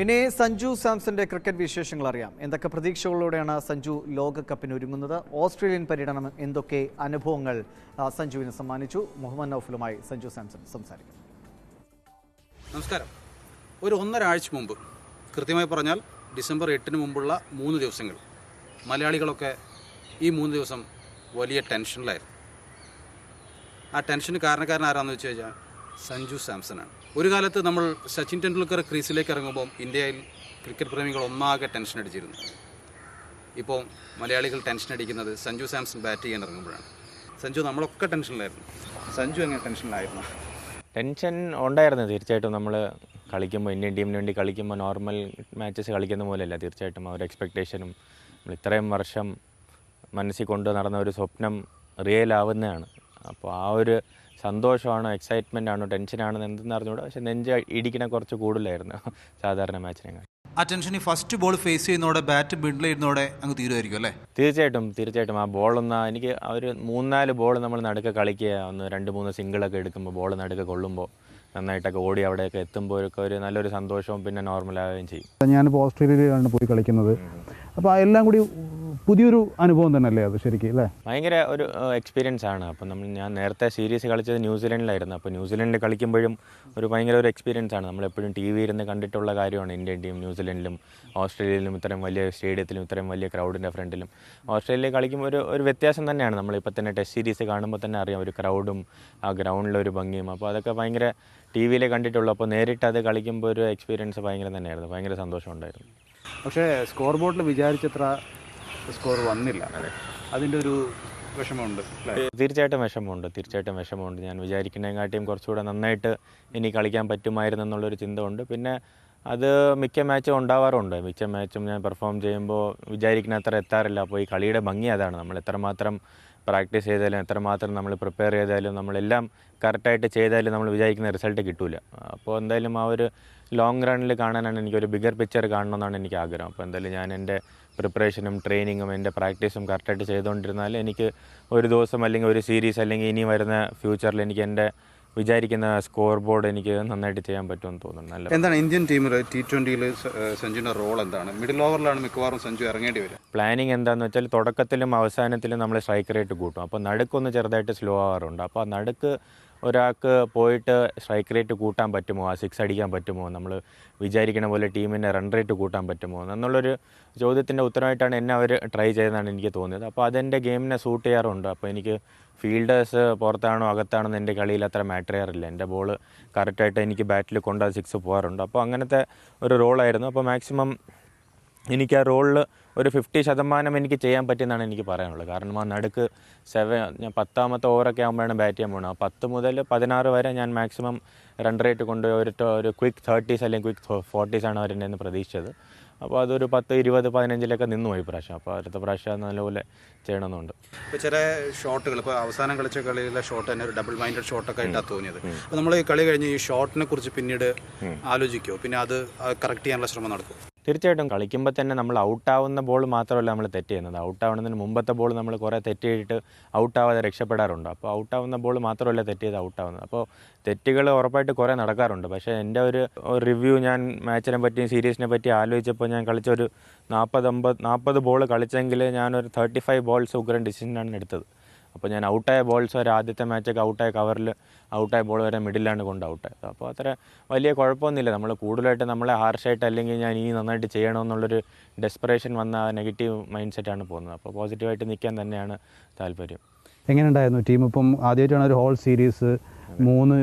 ഇനി സഞ്ജു സാംസന്റെ ക്രിക്കറ്റ് വിശേഷങ്ങൾ അറിയാം. എന്തൊക്കെ പ്രതീക്ഷകളോടെയാണ് സഞ്ജു ലോകകപ്പിന് ഒരുങ്ങുന്നത്? ഓസ്ട്രേലിയൻ പര്യടനം എന്തൊക്കെ അനുഭവങ്ങൾ സഞ്ജുവിന് സമ്മാനിച്ചു? മുഹമ്മദ് നൌഫലുമായി സഞ്ജു സാംസൺ സംസാരിക്കും. നമസ്കാരം. ഒരു ഒന്നരാഴ്ച മുമ്പ് കൃത്യമായി പറഞ്ഞാൽ ഡിസംബർ എട്ടിന് മുമ്പുള്ള മൂന്ന് ദിവസങ്ങൾ മലയാളികളൊക്കെ ഈ മൂന്ന് ദിവസം വലിയ ടെൻഷനിലായിരുന്നു. ആ ടെൻഷന് കാരണക്കാരൻ ആരാന്ന് വെച്ച് കഴിഞ്ഞാൽ സഞ്ജു സാംസണാണ്. ഒരു കാലത്ത് നമ്മൾ സച്ചിൻ ടെണ്ടുൽക്കർ ക്രീസിലേക്ക് ഇറങ്ങുമ്പോൾ ഇന്ത്യയിൽ ക്രിക്കറ്റ് പ്രേമികൾ ഒന്നാകെ ടെൻഷൻ അടിച്ചിരുന്നു. ഇപ്പോൾ മലയാളികൾ ടെൻഷൻ അടിക്കുന്നത് സഞ്ജു സാംസൺ ബാറ്റ് ചെയ്യാൻ ഇറങ്ങുമ്പോഴാണ്. സഞ്ജു നമ്മളൊക്കെ ടെൻഷനിലായിരുന്നു. സഞ്ജു എങ്ങനെ ടെൻഷനിലായിരുന്നു? ടെൻഷൻ ഉണ്ടായിരുന്നു തീർച്ചയായിട്ടും നമ്മൾ കളിക്കുമ്പോൾ ഇന്ത്യൻ ടീമിന് വേണ്ടി കളിക്കുമ്പോൾ നോർമൽ മാച്ചസ് കളിക്കുന്ന പോലെയല്ല തീർച്ചയായിട്ടും ആ ഒരു എക്സ്പെക്റ്റേഷനും നമ്മൾ ഇത്രയും വർഷം മനസ്സിൽ കൊണ്ട് നടന്ന ഒരു സ്വപ്നം റിയൽ ആവുന്നതാണ്. അപ്പോൾ ആ ഒരു സന്തോഷമാണോ എക്സൈറ്റ്മെന്റ് ആണോ ടെൻഷനാണോ എന്തെന്ന് അറിഞ്ഞുകൂടാ പക്ഷെ നെഞ്ച് ഇടിക്കണ കുറച്ച് കൂടുതലായിരുന്നു സാധാരണ മാച്ചിനെക്കാൾ. ആ ടെൻഷൻ ഈ ഫസ്റ്റ് ബോൾ ഫേസ് ചെയ്യുന്നതോടെ ബാറ്റ് മിഡിൽ ചെയ്യുന്നതോടെ അങ്ങ് തീരുമായിരിക്കും അല്ലേ? തീർച്ചയായിട്ടും തീർച്ചയായിട്ടും. ആ ബോളൊന്ന് എനിക്ക് ആ ഒരു മൂന്നാൽ ബോൾ നമ്മൾ നടുക്ക് കളിക്കുക ഒന്ന് രണ്ട് മൂന്ന് സിംഗിളൊക്കെ എടുക്കുമ്പോൾ ബോൾ നടുക്ക് കൊള്ളുമ്പോൾ നന്നായിട്ടൊക്കെ ഓടി അവിടെയൊക്കെ എത്തുമ്പോഴൊക്കെ ഒരു നല്ലൊരു സന്തോഷവും പിന്നെ നോർമലാവുകയും ചെയ്യും. ഞാനിപ്പോൾ ഓസ്ട്രേലിയയിലാണ് പോയി കളിക്കുന്നത്. അപ്പോൾ എല്ലാം കൂടി പുതിയൊരു അനുഭവം തന്നെയല്ലേ അത് ശരിക്കും അല്ലേ? ഭയങ്കര ഒരു എക്സ്പീരിയൻസ് ആണ്. അപ്പം നമ്മൾ ഞാൻ നേരത്തെ സീരീസ് കളിച്ചത് ന്യൂസിലൻഡിലായിരുന്നു. അപ്പോൾ ന്യൂസിലൻഡിൽ കളിക്കുമ്പോഴും ഒരു ഭയങ്കര ഒരു എക്സ്പീരിയൻസ് ആണ്. നമ്മളെപ്പോഴും ടി വി ഇരുന്ന് കണ്ടിട്ടുള്ള കാര്യമാണ് ഇന്ത്യൻ ടീം ന്യൂസിലൻഡിലും ഓസ്ട്രേലിയയിലും ഇത്രയും വലിയ സ്റ്റേഡിയത്തിലും ഇത്രയും വലിയ ക്രൗഡിന്റെ ഫ്രണ്ടിലും. ഓസ്ട്രേലിയയിൽ കളിക്കുമ്പോൾ ഒരു ഒരു വ്യത്യാസം തന്നെയാണ്. നമ്മളിപ്പോൾ തന്നെ ടെസ്റ്റ് സീരീസ് കാണുമ്പോൾ തന്നെ അറിയാം ഒരു ക്രൗഡും ആ ഗ്രൗണ്ടിലെ ഒരു ഭംഗിയും. അപ്പോൾ അതൊക്കെ ഭയങ്കര ടി വിയിലെ കണ്ടിട്ടുള്ളൂ. അപ്പോൾ നേരിട്ട് അത് കളിക്കുമ്പോൾ ഒരു എക്സ്പീരിയൻസ് ഭയങ്കര തന്നെയായിരുന്നു. ഭയങ്കര സന്തോഷമുണ്ടായിരുന്നു പക്ഷേ സ്കോർ ബോർഡിൽ വിചാരിച്ചത്ര സ്കോർ വന്നില്ല. അതിന്റെ ഒരു വിഷമമുണ്ട് തീർച്ചയായിട്ടും വിഷമമുണ്ട് തീർച്ചയായിട്ടും വിഷമമുണ്ട്. ഞാൻ വിചാരിക്കുന്നതിനെക്കാട്ടിയും കുറച്ചുകൂടെ നന്നായിട്ട് ഇനി കളിക്കാൻ പറ്റുമായിരുന്നു എന്നുള്ളൊരു ചിന്ത ഉണ്ട് പിന്നെ അത് മിക്ക മാച്ചും ഉണ്ടാവാറുണ്ട്. മിക്ക മാച്ചും ഞാൻ പെർഫോം ചെയ്യുമ്പോൾ വിചാരിക്കുന്ന അത്ര എത്താറില്ല. അപ്പോൾ ഈ കളിയുടെ ഭംഗി അതാണ്. നമ്മൾ എത്രമാത്രം പ്രാക്ടീസ് ചെയ്താലും എത്രമാത്രം നമ്മൾ പ്രിപ്പയർ ചെയ്താലും നമ്മളെല്ലാം കറക്റ്റായിട്ട് ചെയ്താലും നമ്മൾ വിചാരിക്കുന്ന റിസൾട്ട് കിട്ടില്ല അപ്പോൾ എന്തായാലും ആ ഒരു ലോങ് റണ്ണിൽ കാണാനാണ് എനിക്കൊരു ബിഗർ പിക്ചർ കാണണമെന്നാണ് എനിക്ക് ആഗ്രഹം. അപ്പോൾ എന്തായാലും ഞാൻ എന്റെ പ്രിപ്പറേഷനും ട്രെയിനിങ്ങും എന്റെ പ്രാക്ടീസും കറക്റ്റായിട്ട് ചെയ്തുകൊണ്ടിരുന്നാൽ എനിക്ക് ഒരു ദിവസം അല്ലെങ്കിൽ ഒരു സീരീസ് അല്ലെങ്കിൽ ഇനി വരുന്ന ഫ്യൂച്ചറിൽ എനിക്ക് എന്റെ വിചാരിക്കുന്ന സ്കോർ ബോർഡ് എനിക്ക് നന്നായിട്ട് ചെയ്യാൻ പറ്റുമെന്ന് തോന്നുന്നു. നല്ല എന്താണ് ഇന്ത്യൻ ടീമിൽ ടി ട്വന്റിയിൽ സഞ്ജുവിന്റെ റോൾ എന്താണ്? മിഡിൽ ഓവറിലാണ് മിക്കവാറും സഞ്ജു ഇറങ്ങേണ്ടി വരും പ്ലാനിങ് എന്താണെന്ന് വെച്ചാൽ തുടക്കത്തിലും അവസാനത്തിലും നമ്മൾ സ്ട്രൈക്ക് റേറ്റ് കൂട്ടും. അപ്പോൾ നടുക്കൊന്ന് ചെറുതായിട്ട് സ്ലോ ആവാറുണ്ട്. അപ്പോൾ ആ നടുക്ക് ഒരാൾക്ക് പോയിട്ട് സ്ട്രൈക്ക് റേറ്റ് കൂട്ടാൻ പറ്റുമോ? ആ സിക്സ് അടിക്കാൻ പറ്റുമോ? നമ്മൾ വിചാരിക്കുന്ന പോലെ ടീമിന്റെ റൺ റേറ്റ് കൂട്ടാൻ പറ്റുമോ? എന്നുള്ളൊരു ചോദ്യത്തിന്റെ ഉത്തരമായിട്ടാണ് എന്നെ അവർ ട്രൈ ചെയ്തതെന്നാണ് എനിക്ക് തോന്നിയത്. അപ്പോൾ അതെന്റെ ഗെയിമിനെ സൂട്ട് ചെയ്യാറുണ്ട്. അപ്പോൾ എനിക്ക് ഫീൽഡേഴ്സ് പുറത്താണോ അകത്താണോ എന്റെ കളിയിൽ അത്ര മാറ്റർ ചെയ്യാറില്ല. എന്റെ ബോൾ കറക്റ്റായിട്ട് എനിക്ക് ബാറ്റിൽ കൊണ്ട് സിക്സ് പോകാറുണ്ട്. അപ്പോൾ അങ്ങനത്തെ ഒരു റോളായിരുന്നു അപ്പോൾ മാക്സിമം എനിക്ക് ആ റോളിൽ ഒരു ഫിഫ്റ്റി ശതമാനം എനിക്ക് ചെയ്യാൻ പറ്റിയെന്നാണ് എനിക്ക് പറയാനുള്ളത്. കാരണം ആ നടുക്ക് സെവൻ ഞാൻ പത്താമത്തെ ഓവറൊക്കെ ആകുമ്പോഴാണ് ബാറ്റ് ചെയ്യാൻ പോകുന്നത്. ആ പത്ത് മുതൽ പതിനാറ് വരെ ഞാൻ മാക്സിമം റൺ റേറ്റ് കൊണ്ട് ഒരു ഒരു ക്വിക്ക് തേർട്ടീസ് അല്ലെങ്കിൽ ക്വിക്ക് ഫോർട്ടീസാണ് അവരെന്നെ എന്ന് പ്രതീക്ഷിച്ചത്. അപ്പോൾ അതൊരു പത്ത് ഇരുപത് പതിനഞ്ചിലൊക്കെ നിന്നു പോയി പ്രാവശ്യം. അപ്പോൾ അടുത്ത പ്രാവശ്യം നല്ലപോലെ ചെയ്യണമെന്നുണ്ട്. ഇപ്പോൾ ചില ഷോട്ടുകൾ ഇപ്പോൾ അവസാനം കളിച്ച കളിയിലെ ഷോട്ട് തന്നെ ഒരു ഡബിൾ മൈൻഡഡ് ഷോട്ടൊക്കെ ആയിട്ടാണ് തോന്നിയത്. അപ്പോൾ നമ്മൾ ഈ കളി കഴിഞ്ഞ് ഈ ഷോട്ടിനെ കുറിച്ച് പിന്നീട് ആലോചിക്കുമോ പിന്നെ അത് കറക്റ്റ് ചെയ്യാനുള്ള ശ്രമം നടക്കും തീർച്ചയായിട്ടും കളിക്കുമ്പോൾ തന്നെ നമ്മൾ ഔട്ടാവുന്ന ബോൾ മാത്രമല്ല നമ്മൾ തെറ്റ് ചെയ്യുന്നത്. ഔട്ടാവുന്നതിന് മുമ്പത്തെ ബോൾ നമ്മൾ കുറേ തെറ്റ് ചെയ്തിട്ട് ഔട്ടാവാതെ രക്ഷപ്പെടാറുണ്ട്. അപ്പോൾ ഔട്ടാവുന്ന ബോൾ മാത്രമല്ല തെറ്റ് ചെയ്ത് ഔട്ടാവുന്നത്. അപ്പോൾ തെറ്റുകൾ ഉറപ്പായിട്ട് കുറേ നടക്കാറുണ്ട്. പക്ഷേ എന്റെ ഒരു റിവ്യൂ ഞാൻ മാച്ചിനെ പറ്റിയും സീരീസിനെ പറ്റി ആലോചിച്ചപ്പോൾ ഞാൻ കളിച്ചൊരു നാൽപ്പത് അമ്പത് നാൽപ്പത് ബോൾ കളിച്ചെങ്കിൽ ഞാനൊരു തേർട്ടി ഫൈവ് ബോൾസ് ഉഗ്രൻ ഡിസിഷനാണ് എടുത്തത്. അപ്പോൾ ഞാൻ ഔട്ടായ ബോൾസ് വരെ ആദ്യത്തെ മാച്ചൊക്കെ ഔട്ടായ കവറിൽ ഔട്ടായ ബോൾ വരെ മിഡിലാണ് കൊണ്ട് ഔട്ടായത് അപ്പോൾ അത്ര വലിയ കുഴപ്പമൊന്നുമില്ല. നമ്മൾ കൂടുതലായിട്ട് നമ്മളെ ഹാർഷായിട്ട് അല്ലെങ്കിൽ ഞാൻ ഇനി നന്നായിട്ട് ചെയ്യണമെന്നുള്ളൊരു ഡെസ്പറേഷൻ വന്ന നെഗറ്റീവ് മൈൻഡ് സെറ്റാണ് പോകുന്നത്. അപ്പോൾ പോസിറ്റീവായിട്ട് നിൽക്കാൻ തന്നെയാണ് താല്പര്യം. എങ്ങനെയുണ്ടായിരുന്നു ടീം ഇപ്പം ആദ്യമായിട്ടാണ് ഒരു ഹോൾ സീരീസ് മൂന്ന്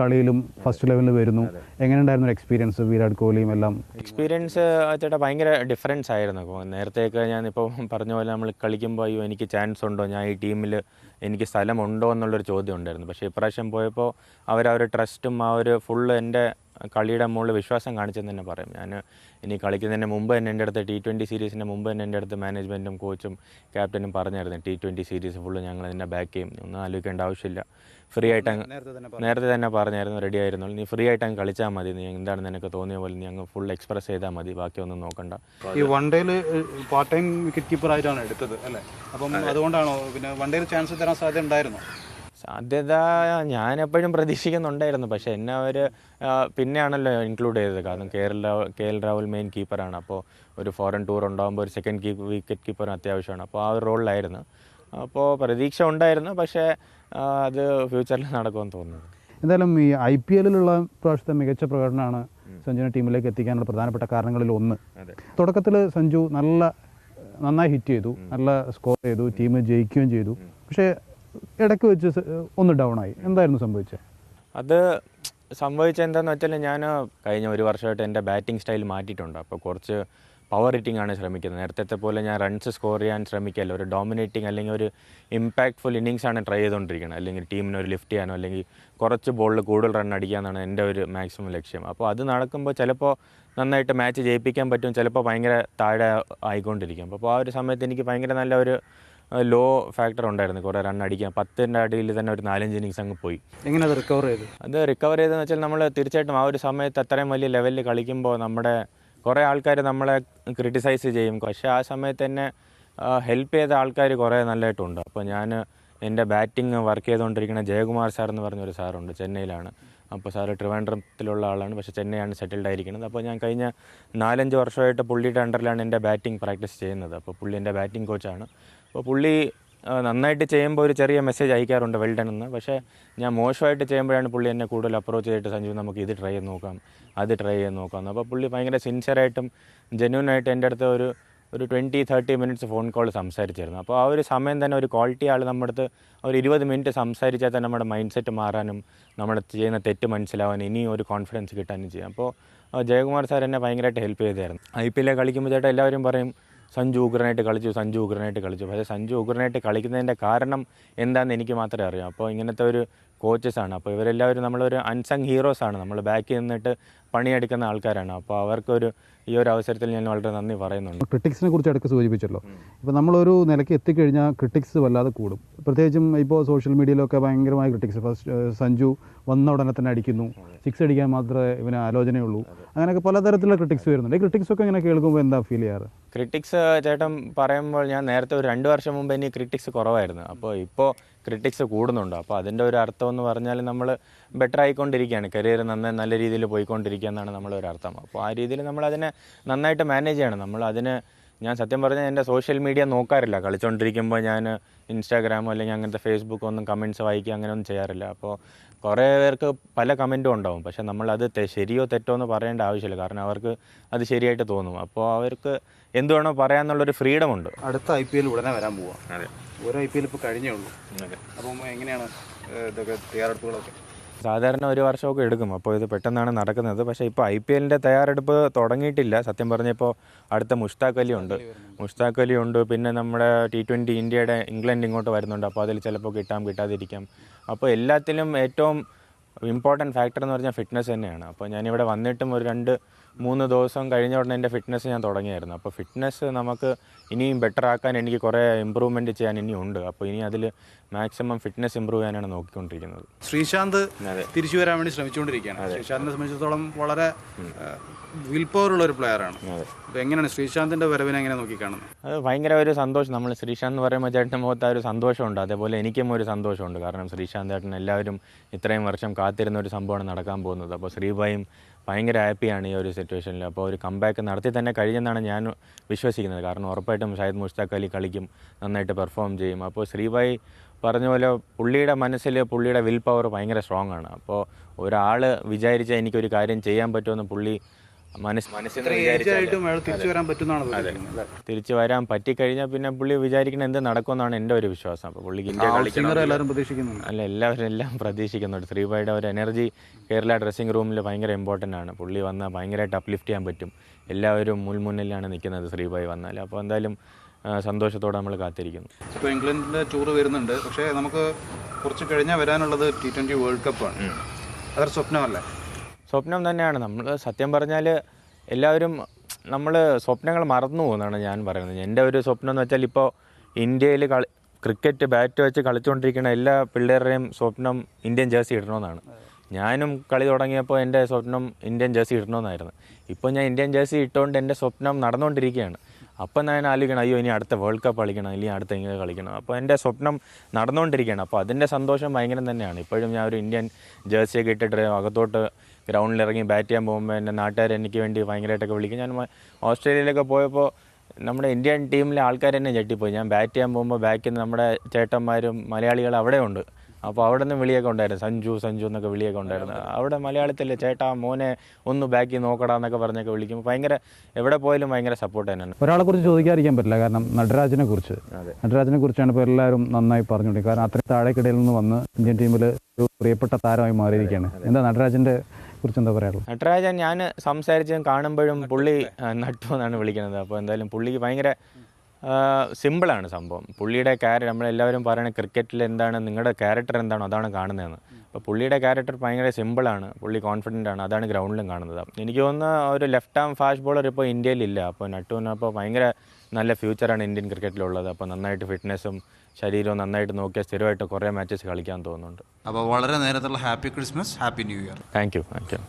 കളിയിലും ഫസ്റ്റ് ലെവലിൽ വരുന്നു. എങ്ങനെയുണ്ടായിരുന്നു ഒരു എക്സ്പീരിയൻസ് വിരാട് കോഹ്ലിയും എല്ലാം? എക്സ്പീരിയൻസ് ചേട്ടാ ഭയങ്കര ഡിഫറൻസ് ആയിരുന്നു. അപ്പോൾ നേരത്തെയൊക്കെ ഇപ്പോൾ പറഞ്ഞ പോലെ നമ്മൾ കളിക്കുമ്പോൾ അയ്യോ എനിക്ക് ചാൻസ് ഉണ്ടോ? ഞാൻ ഈ ടീമിൽ എനിക്ക് സ്ഥലമുണ്ടോ? എന്നുള്ളൊരു ചോദ്യം ഉണ്ടായിരുന്നു. പക്ഷേ ഇപ്രാവശ്യം പോയപ്പോൾ അവർ ഒരു ട്രസ്റ്റും ആ ഒരു ഫുള്ള് എന്റെ കളിയുടെ മുകളിൽ വിശ്വാസം കാണിച്ചെന്ന് തന്നെ പറയും. ഞാൻ ഇനി കളിക്കുന്നതിന് മുമ്പ് തന്നെ എന്റെ അടുത്ത് ടി ട്വന്റി സീരീസിന്റെ മുമ്പ് തന്നെ എന്റെ അടുത്ത് മാനേജ്മെന്റും കോച്ചും ക്യാപ്റ്റനും പറഞ്ഞായിരുന്നു. ടി ട്വന്റി സീരീസ് ഫുള്ള് ഞങ്ങൾ ഇതിനെ ബാക്ക് ചെയ്യും. ഒന്നും ആലോചിക്കേണ്ട ആവശ്യമില്ല. ഫ്രീ ആയിട്ട് നേരത്തെ തന്നെ പറഞ്ഞായിരുന്നു റെഡി ആയിരുന്നു. നീ ഫ്രീ ആയിട്ട് അങ്ങ് കളിച്ചാൽ മതി. നീ എന്താണ് നിനക്ക് തോന്നിയ പോലെ നീ അങ്ങ് ഫുൾ എക്സ്പ്രസ് ചെയ്താൽ മതി. ബാക്കിയൊന്നും നോക്കണ്ട. ഈ വൺ ഡേയിൽ പാർട്ട് ടൈം വിക്കറ്റ് കീപ്പർ ആയിട്ടാണ് എടുത്തത് അല്ലേ? അപ്പം അതുകൊണ്ടാണോ പിന്നെ വൺ ഡേയിൽ ചാൻസ് തരാൻ സാധ്യത ഉണ്ടായിരുന്നോ? സാധ്യത ഞാൻ എപ്പോഴും പ്രതീക്ഷിക്കുന്നുണ്ടായിരുന്നു. പക്ഷെ എന്നെ അവർ പിന്നെയാണല്ലോ ഇൻക്ലൂഡ് ചെയ്തത്. കാരണം Kerala L Rahul K L Rahul main കീപ്പറാണ് അപ്പോൾ ഒരു ഫോറിൻ ടൂർ ഉണ്ടാകുമ്പോൾ ഒരു സെക്കൻഡ് കീപ്പ് വിക്കറ്റ് കീപ്പറും അത്യാവശ്യമാണ്. അപ്പോൾ ആ ഒരു റോളിലായിരുന്നു. അപ്പോൾ പ്രതീക്ഷ ഉണ്ടായിരുന്നു. പക്ഷേ അത് ഫ്യൂച്ചറിൽ നടക്കുമെന്ന് തോന്നുന്നു. എന്തായാലും ഈ ഐ പി എല്ലിലുള്ള പ്രാവശ്യത്തെ മികച്ച പ്രകടനമാണ് സഞ്ജുവിനെ ടീമിലേക്ക് എത്തിക്കാനുള്ള പ്രധാനപ്പെട്ട കാരണങ്ങളിൽ ഒന്ന്. തുടക്കത്തിൽ സഞ്ജു നല്ല നന്നായി ഹിറ്റ് ചെയ്തു. നല്ല സ്കോർ ചെയ്തു. ടീം ജയിക്കുകയും ചെയ്തു. പക്ഷേ ഇടയ്ക്ക് വെച്ച് ഒന്ന് ഡൗൺ ആയി എന്തായിരുന്നു സംഭവിച്ചത് അത് സംഭവിച്ചത് എന്താന്ന് വെച്ചാൽ ഞാൻ കഴിഞ്ഞ ഒരു വർഷമായിട്ട് എന്റെ ബാറ്റിംഗ് സ്റ്റൈൽ മാറ്റിയിട്ടുണ്ട്. അപ്പോൾ കുറച്ച് പവർ ഹിറ്റിംഗ് ആണ് ശ്രമിക്കുന്നത്. നേരത്തെ പോലെ ഞാൻ റൺസ് സ്കോർ ചെയ്യാൻ ശ്രമിക്കല്ല. ഒരു ഡോമിനേറ്റിംഗ് അല്ലെങ്കിൽ ഒരു ഇമ്പാക്ട്ഫുൾ ഇന്നിങ്സ് ആണ് ട്രൈ ചെയ്തുകൊണ്ടിരിക്കുന്നത്. അല്ലെങ്കിൽ ടീമിനെ ഒരു ലിഫ്റ്റ് ചെയ്യാനോ അല്ലെങ്കിൽ കുറച്ച് ബോളിൽ കൂടുതൽ റൺ അടിക്കാന്നാണ് എന്റെ ഒരു മാക്സിമം ലക്ഷ്യം. അപ്പോൾ അത് നടക്കുമ്പോൾ ചിലപ്പോൾ നന്നായിട്ട് മാച്ച് ജയിപ്പിക്കാൻ പറ്റും. ചിലപ്പോൾ ഭയങ്കര താഴെ ആയിക്കൊണ്ടിരിക്കും. അപ്പോൾ ആ ഒരു സമയത്ത് എനിക്ക് ഭയങ്കര നല്ല ഒരു ലോ ഫാക്ടർ ഉണ്ടായിരുന്നു കുറേ റൺ അടിക്കാൻ. പത്തിന്റെ അടിയിൽ തന്നെ ഒരു നാലഞ്ച് ഇന്നിങ്സ് അങ്ങ് പോയി. എങ്ങനെ അത് റിക്കവർ ചെയ്തു? അത് റിക്കവർ ചെയ്തെന്ന് വെച്ചാൽ നമ്മൾ തീർച്ചയായിട്ടും ആ ഒരു സമയത്ത് അത്രയും വലിയ ലെവലിൽ കളിക്കുമ്പോൾ നമ്മുടെ കുറേ ആൾക്കാർ നമ്മളെ ക്രിട്ടിസൈസ് ചെയ്യും. പക്ഷേ ആ സമയത്ത് തന്നെ ഹെൽപ്പ് ചെയ്ത ആൾക്കാർ കുറേ നല്ലതായിട്ടുണ്ട്. അപ്പോൾ ഞാൻ എന്റെ ബാറ്റിംഗ് വർക്ക് ചെയ്തുകൊണ്ടിരിക്കുന്ന ജയകുമാർ സാർ എന്ന് പറഞ്ഞൊരു സാറുണ്ട് ചെന്നൈയിലാണ്. അപ്പോൾ സാറ് ട്രിവാൻഡ്രത്തിലുള്ള ആളാണ്. പക്ഷേ ചെന്നൈയാണ് സെറ്റിൽഡ് ആയിരിക്കുന്നത്. അപ്പോൾ ഞാൻ കഴിഞ്ഞ നാലഞ്ച് വർഷമായിട്ട് പുള്ളിയുടെ അണ്ടറിലാണ് എന്റെ ബാറ്റിംഗ് പ്രാക്ടീസ് ചെയ്യുന്നത്. അപ്പോൾ പുള്ളി എന്റെ ബാറ്റിംഗ് കോച്ചാണ് അപ്പോൾ പുള്ളി നന്നായിട്ട് ചെയ്യുമ്പോൾ ഒരു ചെറിയ മെസ്സേജ് അയക്കാറുണ്ട് വെൽഡൺ എന്ന്. പക്ഷേ ഞാൻ മോശമായിട്ട് ചെയ്യുമ്പോഴാണ് പുള്ളി എന്നെ കൂടുതൽ അപ്രോച്ച് ചെയ്തിട്ട് സഞ്ജു നമുക്ക് ഇത് ട്രൈ ചെയ്ത് നോക്കാം അത് ട്രൈ ചെയ്ത് നോക്കാം അപ്പോൾ പുള്ളി ഭയങ്കര സിൻസിയറായിട്ടും ജെന്യൂനായിട്ട് എന്റെ അടുത്ത് ഒരു ഒരു twenty thirty minutes phone call സംസാരിച്ചിരുന്നു. അപ്പോൾ ആ ഒരു സമയം തന്നെ ഒരു ക്വാളിറ്റി ആൾ നമ്മുടെ അടുത്ത് ഒരു ഇരുപത് മിനിറ്റ് സംസാരിച്ചാൽ തന്നെ നമ്മുടെ മൈൻഡ് സെറ്റ് മാറാനും നമ്മൾ ചെയ്യുന്ന തെറ്റ് മനസ്സിലാവാനും ഇനിയും ഒരു കോൺഫിഡൻസ് കിട്ടാനും ചെയ്യും. അപ്പോൾ ജയകുമാർ സാർ എന്നെ ഭയങ്കരമായിട്ട് ഹെൽപ്പ് ചെയ്തായിരുന്നു. ഐ പി എല്ലിൽ കളിക്കുമ്പോൾ ചേട്ടാ എല്ലാവരും പറയും സഞ്ജു ഉഗ്രനായിട്ട് കളിച്ചു സഞ്ജു ഉഗ്രനായിട്ട് കളിച്ചു. പക്ഷേ സഞ്ജു ഉഗ്രനായിട്ട് കളിക്കുന്നതിന്റെ കാരണം എന്താണെന്ന് എനിക്ക് മാത്രമേ അറിയാം. അപ്പോൾ ഇങ്ങനത്തെ ഒരു കോച്ചസ് ആണ്. അപ്പോൾ ഇവരെല്ലാവരും നമ്മളൊരു അൺസങ് ഹീറോസ് ആണ്. നമ്മൾ ബാക്കിൽ നിന്നിട്ട് പണിയെടുക്കുന്ന ആൾക്കാരാണ്. അപ്പോൾ അവർക്കൊരു ഈ ഒരു അവസരത്തിൽ ഞാൻ വളരെ നന്ദി പറയുന്നുണ്ട്. ക്രിട്ടിക്സിനെ കുറിച്ച് ഇടയ്ക്ക് സൂചിപ്പിച്ചല്ലോ. ഇപ്പോൾ നമ്മളൊരു നിലയ്ക്ക് എത്തിക്കഴിഞ്ഞാൽ ക്രിട്ടിക്സ് വല്ലാതെ കൂടും. പ്രത്യേകിച്ചും ഇപ്പോൾ സോഷ്യൽ മീഡിയയിലൊക്കെ ഭയങ്കരമായ ക്രിട്ടിക്സ് ഫസ്റ്റ് സഞ്ജു വന്ന ഉടനെ തന്നെ അടിക്കുന്നു. സിക്സ് അടിക്കാൻ മാത്രമേ ഇവന് ആലോചനയുള്ളൂ. അങ്ങനെയൊക്കെ പലതരത്തിലുള്ള ക്രിട്ടിക്സ് വരുന്നുണ്ട്. ഈ ക്രിട്ടിക്സ് ഒക്കെ ഇങ്ങനെ കേൾക്കുമ്പോൾ എന്താ ഫീൽ ചെയ്യാറ്? ക്രിട്ടിക്സ് ചേട്ടൻ പറയുമ്പോൾ ഞാൻ നേരത്തെ ഒരു രണ്ട് വർഷം മുമ്പ് ഇനി ക്രിട്ടിക്സ് കുറവായിരുന്നു. അപ്പോൾ ഇപ്പോൾ ക്രിട്ടിക്സ് കൂടുന്നുണ്ട്. അപ്പോൾ അതിന്റെ ഒരു അർത്ഥം എന്ന് പറഞ്ഞാൽ നമ്മൾ ബെറ്റർ ആയിക്കൊണ്ടിരിക്കുകയാണ്. കരിയർ നന്നായി നല്ല രീതിയിൽ പോയിക്കൊണ്ടിരിക്കുക എന്നാണ് നമ്മളൊരു ഒരു അർത്ഥം. അപ്പോൾ ആ രീതിയിൽ നമ്മൾ അതിനെ നന്നായിട്ട് മാനേജ് ചെയ്യണം. നമ്മൾ അതിന് ഞാൻ സത്യം പറഞ്ഞാൽ എന്റെ സോഷ്യൽ മീഡിയ നോക്കാറില്ല. കളിച്ചുകൊണ്ടിരിക്കുമ്പോൾ ഞാൻ ഇൻസ്റ്റാഗ്രാമോ അല്ലെങ്കിൽ അങ്ങനത്തെ ഫേസ്ബുക്കോ ഒന്നും കമന്റ്സ് വായിക്കുക അങ്ങനെയൊന്നും ചെയ്യാറില്ല. അപ്പോൾ കുറേ പേർക്ക് പല കമന്റും ഉണ്ടാവും. പക്ഷേ നമ്മളത് അത് ശരിയോ തെറ്റോ എന്ന് പറയേണ്ട ആവശ്യമില്ല. കാരണം അവർക്ക് അത് ശരിയായിട്ട് തോന്നും. അപ്പോൾ അവർക്ക് എന്ത് വേണോ പറയാന്നുള്ളൊരു ഫ്രീഡം ഉണ്ട്. അടുത്ത ഐ പി എൽ ഉടനെ വരാൻ പോവാം. അതെ. ഒരു ഐ പി എൽ ഇപ്പോൾ കഴിഞ്ഞേ ഉള്ളൂ. അപ്പം എങ്ങനെയാണ് ഇതൊക്കെ തയ്യാറെടുപ്പുകളൊക്കെ? സാധാരണ ഒരു വർഷമൊക്കെ എടുക്കും. അപ്പോൾ ഇത് പെട്ടെന്നാണ് നടക്കുന്നത്. പക്ഷേ ഇപ്പോൾ ഐ പി എല്ലിന്റെ തയ്യാറെടുപ്പ് തുടങ്ങിയിട്ടില്ല. സത്യം പറഞ്ഞപ്പോൾ അടുത്ത മുഷ്താഖ് അലി ഉണ്ട്. മുഷ്താഖ് അലി ഉണ്ട്. പിന്നെ നമ്മുടെ ടി ട്വന്റി ഇന്ത്യയുടെ ഇംഗ്ലണ്ട് ഇങ്ങോട്ട് വരുന്നുണ്ട്. അപ്പോൾ അതിൽ ചിലപ്പോൾ കിട്ടാം കിട്ടാതിരിക്കാം. അപ്പോൾ എല്ലാത്തിലും ഏറ്റവും ഇമ്പോർട്ടന്റ് ഫാക്ടർ എന്ന് പറഞ്ഞാൽ ഫിറ്റ്നസ് തന്നെയാണ്. അപ്പോൾ ഞാനിവിടെ വന്നിട്ടും ഒരു രണ്ട് മൂന്ന് ദിവസം കഴിഞ്ഞ ഉടനെ എന്റെ ഫിറ്റ്നസ് ഞാൻ തുടങ്ങിയായിരുന്നു. അപ്പോൾ ഫിറ്റ്നസ് നമുക്ക് ഇനിയും ബെറ്റർ ആക്കാൻ എനിക്ക് കുറേ ഇമ്പ്രൂവ്മെന്റ് ചെയ്യാൻ ഇനിയും ഉണ്ട്. അപ്പോൾ ഇനി അതിൽ മാക്സിമം ഫിറ്റ്നസ് ഇമ്പ്രൂവ് ചെയ്യാനാണ് നോക്കിക്കൊണ്ടിരിക്കുന്നത്. ശ്രീശാന്ത് തിരിച്ചു വരാൻ വേണ്ടി ശ്രമിച്ചുകൊണ്ടിരിക്കുകയാണ്. ശ്രീശാന്തിനെ സംബന്ധിച്ചിടത്തോളം വളരെ വിൽ പവർ ഉള്ള ഒരു പ്ലെയറാണ് ആണ് അപ്പോൾ എങ്ങനെയാണ് ശ്രീശാന്തിന്റെ വരവിനെ എങ്ങനെ നോക്കിക്കാണുന്നത്? അത് ഭയങ്കര ഒരു സന്തോഷം. നമ്മൾ ശ്രീശാന്ത് പറയുമ്പോൾ ചേട്ടന്റെ മുഖത്ത് ആ ഒരു സന്തോഷമുണ്ട്. അതേപോലെ എനിക്കും ഒരു സന്തോഷമുണ്ട്. കാരണം ശ്രീശാന്ത് ചേട്ടൻ എല്ലാവരും ഇത്രയും വർഷം കാത്തിരുന്ന ഒരു സംഭവമാണ് നടക്കാൻ പോകുന്നത്. അപ്പോൾ ശ്രീഭായും ഭയങ്കര ഹാപ്പിയാണ് ഈ ഒരു സിറ്റുവേഷനിൽ അപ്പോൾ ഒരു കമ്പാക്ക് നടത്തി തന്നെ കഴിഞ്ഞെന്നാണ് ഞാൻ വിശ്വസിക്കുന്നത്. കാരണം ഉറപ്പായിട്ടും ഷാഹിദ് മുഷ്താഖ് അലി കളിക്കും നന്നായിട്ട് പെർഫോം ചെയ്യും. അപ്പോൾ ശ്രീഭായ് പറഞ്ഞ പോലെ പുള്ളിയുടെ മനസ്സിൽ പുള്ളിയുടെ വിൽ പവർ ഭയങ്കര സ്ട്രോങ് ആണ്. അപ്പോൾ ഒരാൾ വിചാരിച്ചാൽ എനിക്കൊരു കാര്യം ചെയ്യാൻ പറ്റുമെന്ന് പുള്ളി തിരിച്ചു വരാൻ പറ്റിക്കഴിഞ്ഞാൽ പിന്നെ പുള്ളി വിചാരിക്കണം എന്ത് നടക്കുമെന്നാണ് എന്റെ ഒരു വിശ്വാസം. അപ്പോൾ പുള്ളിക്ക് ഇന്ത്യ കളിക്കണം അല്ല എല്ലാവരും എല്ലാം പ്രതീക്ഷിക്കുന്നുണ്ട്. ശ്രീഭായിയുടെ ഒരു എനർജി കേരള ഡ്രസ്സിംഗ് റൂമിൽ ഭയങ്കര ഇമ്പോർട്ടന്റ് ആണ്. പുള്ളി വന്നാൽ ഭയങ്കരമായിട്ട് അപ്ലിഫ്റ്റ് ചെയ്യാൻ പറ്റും. എല്ലാവരും മുൾമുന്നിലാണ് നിൽക്കുന്നത് ശ്രീബായി വന്നാൽ അപ്പോൾ എന്തായാലും സന്തോഷത്തോടെ നമ്മൾ കാത്തിരിക്കുന്നു. ഇപ്പോൾ ഇംഗ്ലണ്ടിന്റെ ടൂർ വരുന്നുണ്ട്. പക്ഷേ നമുക്ക് കുറച്ച് കഴിഞ്ഞാൽ വരാനുള്ളത് ടി ട്വന്റി വേൾഡ് കപ്പാണ് അതൊരു സ്വപ്നമല്ലേ? സ്വപ്നം തന്നെയാണ്. നമ്മൾ സത്യം പറഞ്ഞാൽ എല്ലാവരും നമ്മൾ സ്വപ്നങ്ങൾ മറന്നു പോകുന്നതാണ് ഞാൻ പറയുന്നത്. എന്റെ ഒരു സ്വപ്നം എന്ന് വെച്ചാൽ ഇപ്പോൾ ഇന്ത്യയിൽ കളി ക്രിക്കറ്റ് ബാറ്റ് വെച്ച് കളിച്ചുകൊണ്ടിരിക്കുന്ന എല്ലാ പിള്ളേരുടെയും സ്വപ്നം ഇന്ത്യൻ ജേഴ്സി ഇടണമെന്നാണ് ഞാനും കളി തുടങ്ങിയപ്പോൾ എന്റെ സ്വപ്നം ഇന്ത്യൻ ജേഴ്സി ഇടണമെന്നായിരുന്നു ഇപ്പോൾ ഞാൻ ഇന്ത്യൻ ജേഴ്സി ഇട്ടുകൊണ്ട് എന്റെ സ്വപ്നം നടന്നുകൊണ്ടിരിക്കുകയാണ് അപ്പം ഞാൻ ആലോചിക്കണം അയ്യോ ഇനി അടുത്ത വേൾഡ് കപ്പ് കളിക്കണം ഇല്ലെങ്കിൽ അടുത്ത ഇങ്ങനെ കളിക്കണം. അപ്പോൾ എന്റെ സ്വപ്നം നടന്നുകൊണ്ടിരിക്കുകയാണ്. അപ്പോൾ അതിന്റെ സന്തോഷം ഭയങ്കരം തന്നെയാണ്. ഇപ്പോഴും ഞാൻ ഒരു ഇന്ത്യൻ ജേഴ്സിയൊക്കെ ഇട്ടിട്ട് അകത്തോട്ട് ഗ്രൗണ്ടിൽ ഇറങ്ങി ബാറ്റ് ചെയ്യാൻ പോകുമ്പോൾ എന്റെ നാട്ടുകാർ എനിക്ക് വേണ്ടി ഭയങ്കരമായിട്ടൊക്കെ വിളിക്കും. ഞാൻ ഓസ്ട്രേലിയയിലൊക്കെ പോയപ്പോൾ നമ്മുടെ ഇന്ത്യൻ ടീമിലെ ആൾക്കാർ തന്നെ ഞെട്ടിപ്പോയി. ഞാൻ ബാറ്റ് ചെയ്യാൻ പോകുമ്പോൾ ബാക്കിൽ നിന്ന് നമ്മുടെ ചേട്ടന്മാരും മലയാളികൾ അവിടെ ഉണ്ട് അപ്പോൾ അവിടെ നിന്ന് വിളിയൊക്കെ ഉണ്ടായിരുന്നു. സഞ്ജു സഞ്ജു എന്നൊക്കെ വിളിയൊക്കെ ഉണ്ടായിരുന്നു. അവിടെ മലയാളത്തിൽ ചേട്ടാ മോനെ ഒന്ന് ബാക്കി നോക്കടാ എന്നൊക്കെ പറഞ്ഞൊക്കെ വിളിക്കുമ്പോൾ ഭയങ്കര എവിടെ പോയാലും ഭയങ്കര സപ്പോർട്ട് തന്നെയാണ്. ഒരാളെ കുറിച്ച് ചോദിക്കാതിരിക്കാൻ പറ്റില്ല. കാരണം നടരാജിനെ കുറിച്ച്. നടരാജിനെ കുറിച്ചാണ് ഇപ്പോൾ എല്ലാവരും നന്നായി പറഞ്ഞുകൊണ്ടിരിക്കുന്നത്. കാരണം അത്രയും താഴേക്കിടയിൽ നിന്ന് വന്ന് ഇന്ത്യൻ ടീമിൽ ഒരു പ്രിയപ്പെട്ട താരമായി മാറിയിരിക്കുകയാണ്. എന്താ നടരാജന്റെ കുറിച്ച് എന്താ പറയാനുള്ളത്? നടരാജൻ ഞാൻ സംസാരിച്ചും കാണുമ്പോഴും പുള്ളി നട്ടു എന്നാണ് വിളിക്കുന്നത്. അപ്പോൾ എന്തായാലും പുള്ളിക്ക് ഭയങ്കര സിമ്പിളാണ് സംഭവം. പുള്ളിയുടെ ക്യാരക്ടർ നമ്മളെല്ലാവരും പറയണ ക്രിക്കറ്റിൽ എന്താണ് നിങ്ങളുടെ ക്യാരക്ടർ എന്താണോ അതാണ് കാണുന്നതെന്ന്. അപ്പോൾ പുള്ളിയുടെ ക്യാരക്ടർ ഭയങ്കര സിമ്പിളാണ് പുള്ളി കോൺഫിഡന്റ് ആണ് അതാണ് ഗ്രൗണ്ടിലും കാണുന്നത്. എനിക്ക് തോന്നുന്ന ഒരു ലെഫ്റ്റ് ആം ഫാസ്റ്റ് ബോളർ ഇപ്പോൾ ഇന്ത്യയിലില്ല. അപ്പോൾ നട്ടുവിന് അപ്പോൾ ഭയങ്കര നല്ല ഫ്യൂച്ചറാണ് ഇന്ത്യൻ ക്രിക്കറ്റിലുള്ളത്. അപ്പോൾ നന്നായിട്ട് ഫിറ്റ്നസ്സും ശരീരവും നന്നായിട്ട് നോക്കിയാൽ സ്ഥിരമായിട്ട് കുറേ മാച്ചസ് കളിക്കാൻ തോന്നുന്നുണ്ട്. അപ്പോൾ വളരെ നേരത്തുള്ള happy Christmas happy new year. Thank you thank you